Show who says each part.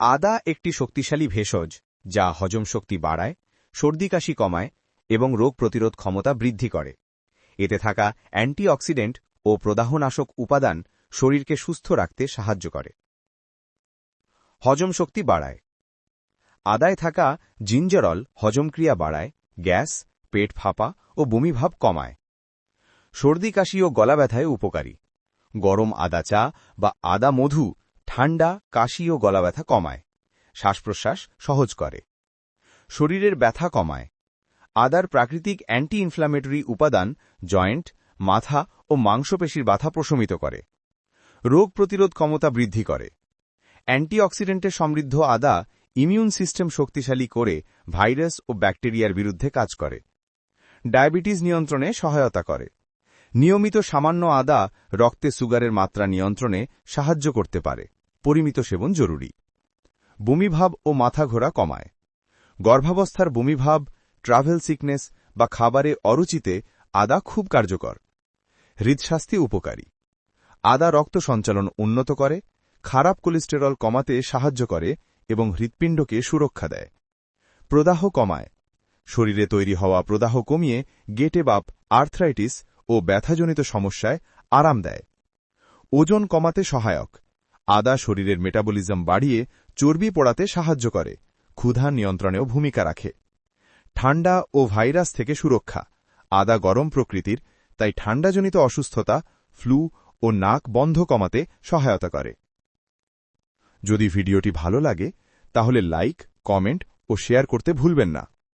Speaker 1: আদা একটি শক্তিশালী ভেষজ, যা হজম শক্তি বাড়ায়, সর্দি কাশি কমায় এবং রোগ প্রতিরোধ ক্ষমতা বৃদ্ধি করে। এতে থাকা অ্যান্টিঅক্সিডেন্ট ও প্রদাহনাশক উপাদান শরীরকে সুস্থ রাখতে সাহায্য করে। হজম শক্তি বাড়ায়। আদায় থাকা জিঞ্জারল হজমক্রিয়া বাড়ায়, গ্যাস, পেট ফাঁপা ও বমিভাব কমায়। সর্দি কাশি ও গলা ব্যথায় উপকারী। গরম আদা চা বা আদা মধু ঠান্ডা, কাশি ও গলা ব্যথা কমায়। শ্বাসপ্রশ্বাস সহজ করে। শরীরের ব্যথা কমায়। আদার প্রাকৃতিক অ্যান্টি ইনফ্ল্যামেটরি উপাদান, জয়েন্ট, মাথা ও মাংসপেশির ব্যথা প্রশমিত করে। রোগ প্রতিরোধ ক্ষমতা বৃদ্ধি করে। অ্যান্টিঅক্সিডেন্টে সমৃদ্ধ আদা ইমিউন সিস্টেম শক্তিশালী করে ভাইরাস ও ব্যাকটেরিয়ার বিরুদ্ধে কাজ করে। ডায়াবেটিস নিয়ন্ত্রণে সহায়তা করে। নিয়মিত সামান্য আদা রক্তে সুগারের মাত্রা নিয়ন্ত্রণে সাহায্য করতে পারে। পরিমিত সেবন জরুরি। বমিভাব ও মাথা ঘোরা কমায়। গর্ভাবস্থার বমিভাব ট্রাভেল সিকনেস বা খাবারে অরুচিতে আদা খুব কার্যকর। হৃদস্বাস্থ্যে উপকারী। আদা রক্ত সঞ্চালন উন্নত করে, খারাপ কোলেস্টেরল কমাতে সাহায্য করে এবং হৃৎপিণ্ডকে সুরক্ষা দেয়। প্রদাহ কমায়। শরীরে তৈরি হওয়া প্রদাহ কমিয়ে গেটে বাপ, আর্থ্রাইটিস ও ব্যথাজনিত সমস্যায় আরাম দেয়। ওজন কমাতে সহায়ক। আদা শরীরের মেটাবলিজম বাড়িয়ে চর্বি পড়াতে সাহায্য করে, ক্ষুধা নিয়ন্ত্রণেও ভূমিকা রাখে। ঠান্ডা ও ভাইরাস থেকে সুরক্ষা, আদা গরম প্রকৃতির, তাই ঠান্ডাজনিত অসুস্থতা, ফ্লু ও নাক বন্ধ কমাতে সহায়তা করে। যদি ভিডিওটি ভালো লাগে, তাহলে লাইক, কমেন্ট ও শেয়ার করতে ভুলবেন না।